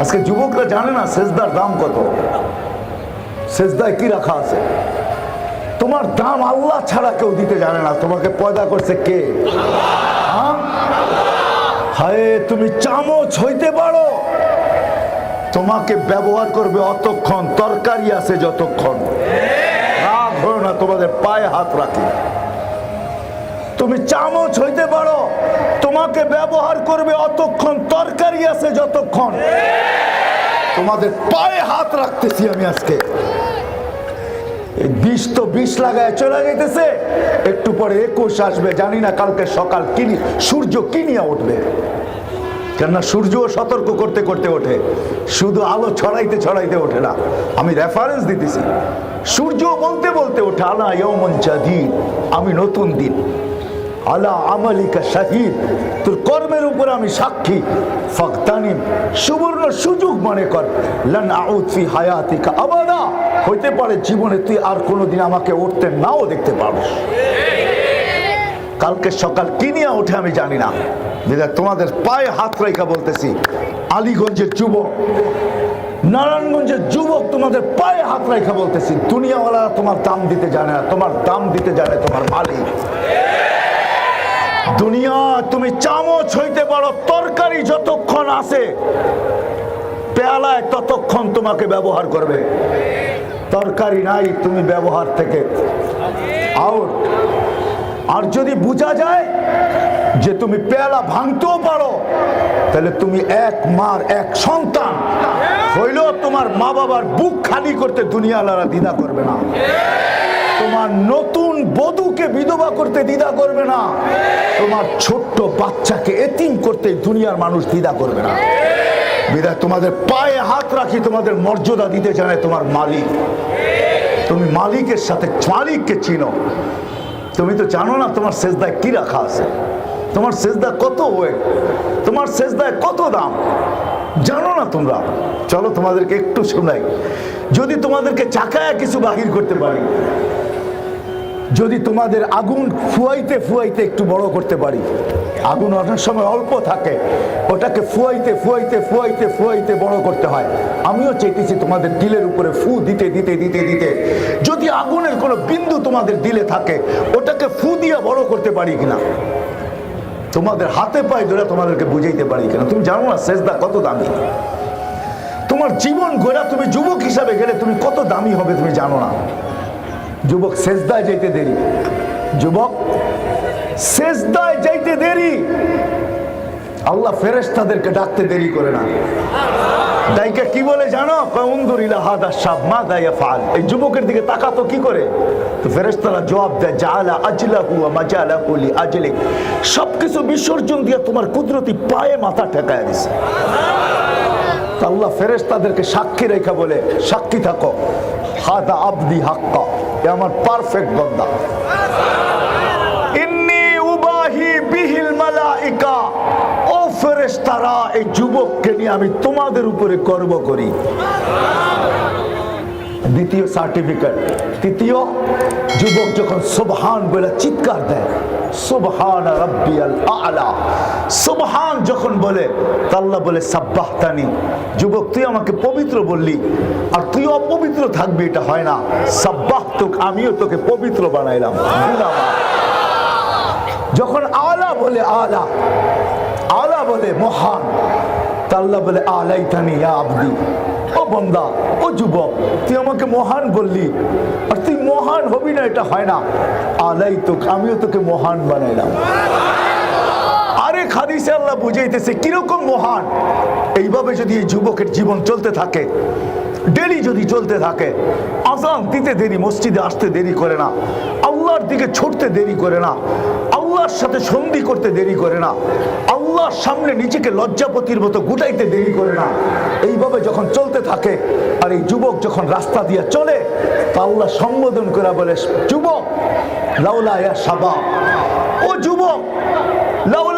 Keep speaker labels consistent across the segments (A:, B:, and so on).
A: আজকে যুবকরা জানে না সেজদার দাম কত। সেজদায় কি রাখা আছে? তোমার দাম আল্লাহ ছাড়া কেউ দিতে জানে না। তোমাকে পয়দা করছে কে? হ্যাঁ? হায়, তুমি চামচ হইতে পারো। তোমাকে ব্যবহার করবে অতক্ষণ, তরকারি আছে যতক্ষণ। না, তোমাদের পায়ে হাত রাখি। তুমি চামচ হইতে পারো। তোমাকে ব্যবহার করবে অতক্ষণ তরকারি আছে যতক্ষণ। তোমাদের পায়ে হাত রাখতেছি আমি আজকে। বিষ তো বিষ লাগায় চলে যাইতেছে একটু পরে একুশ আসবে, জানি না কালকে সকাল কিনি, সূর্য কিনিয়া উঠবে। কেননা সূর্য সতর্ক করতে করতে ওঠে। শুধু আলো ছড়াইতে ছড়াইতে ওঠে না। আমি রেফারেন্স দিতেছি। সূর্য বলতে বলতে ওঠে, আলা ইয়মন জাদিদ, আমি নতুন দিন। আলা আমালিকা শাহিদ। তোর কর্মের উপর আমি সাক্ষী। ফাকতানিম সুবর্ণ সুযোগ মনে কর। লান আউদ হায়াতিকা আবাদা। হইতে পারে জীবনে তুই আর কোনোদিন আমাকে উঠতে নাও দেখতে পারবি। কালকে সকাল কি ওঠে আমি জানি না। যেটা তোমাদের পায়ে হাত রেখা বলতেছি। আলীগঞ্জের যুবক, নারায়ণগঞ্জের যুবক তোমাদের পায়ে হাত রেখা বলতেছি। দুনিয়াওয়ালারা তোমার দাম দিতে জানে না, তোমার দাম দিতে জানে তোমার মালিক। দুনিয়া, তুমি চামচ হইতে পারো, তরকারি যতক্ষণ আছে, পেয়ালায় ততক্ষণ তোমাকে ব্যবহার করবে। তরকারি নাই, তুমি ব্যবহার থেকে আউট আর যদি বোঝা যায় যে তুমি পেয়ালা ভাঙতেও পারো, তাহলে তুমি এক মার এক সন্তান। হইলেও তোমার মা বাবার বুক খালি করতে দুনিয়ালারা দ্বিধা করবে না। তোমার নতুন বধূকে বিধবা করতে দ্বিধা করবে না। তোমার ছোট্ট বাচ্চাকে এতিম করতে দুনিয়ার মানুষ দ্বিধা করবে না। বিদায়, তোমাদের পায়ে হাত রাখি, তোমাদের মর্যাদা দিতে জানে তোমার মালিক। তুমি মালিকের সাথে মালিককে চিনো। তুমি তো জানো না তোমার সেজদায় কি রাখা আছে। তোমার সেজদা কত ওয়ে তোমার সেজদায় কত দাম? জানো না তোমরা। চলো তোমাদেরকে একটু শোনাই। যদি তোমাদেরকে চাকায় কিছু বাহির করতে পারি, যদি তোমাদের আগুন ফুয়াইতে ফুয়াইতে একটু বড় করতে পারি, আগুন অনেক সময় অল্প থাকে, ওটাকে ফুয়াইতে ফুয়াইতে ফুয়াইতে ফুয়াইতে বড় করতে হয়। আমিও চাইতেছি তোমাদের দিলের উপরে ফু দিতে দিতে দিতে দিতে। যদি আগুনের কোনো বিন্দু তোমাদের দিলে থাকে, ওটাকে ফু দিয়ে বড় করতে পারি কিনা? তোমাদের হাতে পায়ে ধরে তোমাদেরকে বুঝাইতে পারি কেন? তুমি জানো না শেষদা কত দামি? তোমার জীবন গোড়া তুমি যুবক হিসাবে গেলে তুমি কত দামি হবে তুমি জানো না? যুবক শেষদায় যাইতে দেরি। যুবক শেষদায় যাইতে দেরি। আল্লাহ ফেরেস্তাদেরকে ডাকতে দেরি করে না। দাইকে কি বলে জানো? কন্দুরিলা হাদা শাব, মা দায়া ফাল এই যুবকের দিকে তাকাতো কি করে? তো ফেরেশতারা জবাব দেয়, জাআলা আজলাহু ওয়া মাজালাহু লি আজলিক। সবকিছু বিসর্জন দিয়ে তোমার কুদরতি পায়ে মাথা ঠেকায় দিছে। আল্লাহ ফেরেশতাদেরকে সাক্ষী রেখা বলে, সাক্ষী থাকো। হাদা আবদি হাক্কা, এ আমার পারফেক্ট বন্দা। ও ফেরেশতারা এই যুবককে নিয়ে আমি তোমাদের উপরে গর্ব করি। দ্বিতীয় সার্টিফিকেট তৃতীয় যুবক যখন সুবহান বলে চিৎকার দেয়, সুবহান আলা, সুবহান যখন বলে তা আল্লাহ বলে যুবক তুই আমাকে পবিত্র বললি, আর তুই অপবিত্র থাকবি, এটা হয় না। সাব্বাহ তোক, আমিও তোকে পবিত্র বানাইলাম। যখন আলা বলে, আলা আলা বলে, মহান। তা আল্লাহ বলে আলাই তানি আবদি। ও বন্দা, ও যুবক, তুই আমাকে মহান বললি। আর তুই মহান হবি না, এটা হয় না। আলাই তো আমিও তোকে মহান বানাইলাম। আল্লাহ বুঝাইতেছে, কীরকম মহান? এইভাবে যদি এই যুবকের জীবন চলতে থাকে, ডেলি যদি চলতে থাকে আজান দিতে দেরি, মসজিদে আসতে দেরি করে না, আল্লাহর দিকে ছুটতে দেরি করে না, আল্লাহর সাথে সন্ধি করতে দেরি করে না আল্লাহর সামনে নিজেকে লজ্জাপতির মতো গুটাইতে দেরি করে না। এইভাবে যখন চলতে থাকে, আর এই যুবক যখন রাস্তা দিয়ে চলে, তা আল্লাহ সম্বোধন করে বলে, যুবক, লাউলা সাবা। ও যুবক, লাউলা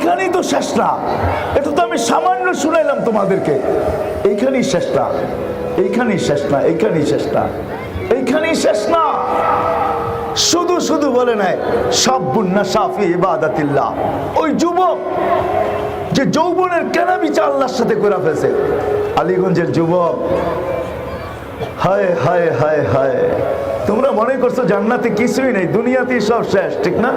A: এইখানেই তো শেষ না এটা তো আমি সামান্য শুনাইলাম তোমাদেরকে। এইখানেই শেষ না এইখানেই শেষ না এইখানেই শেষ না এইখানেই শেষ না শুধু শুধু বলে নাই সব বুন্না সাফি ইবাদাতিল্লাহ। ওই যুবক যে যৌবনের কেনা বিচার আল্লাহর সাথে করে ফেলছে। আলীগঞ্জের যুবক। হায় হায় হায় হায়। তোমরা মনে করছ জান্নাতে কিছুই নেই, দুনিয়াতেই সব শেষ, ঠিক না?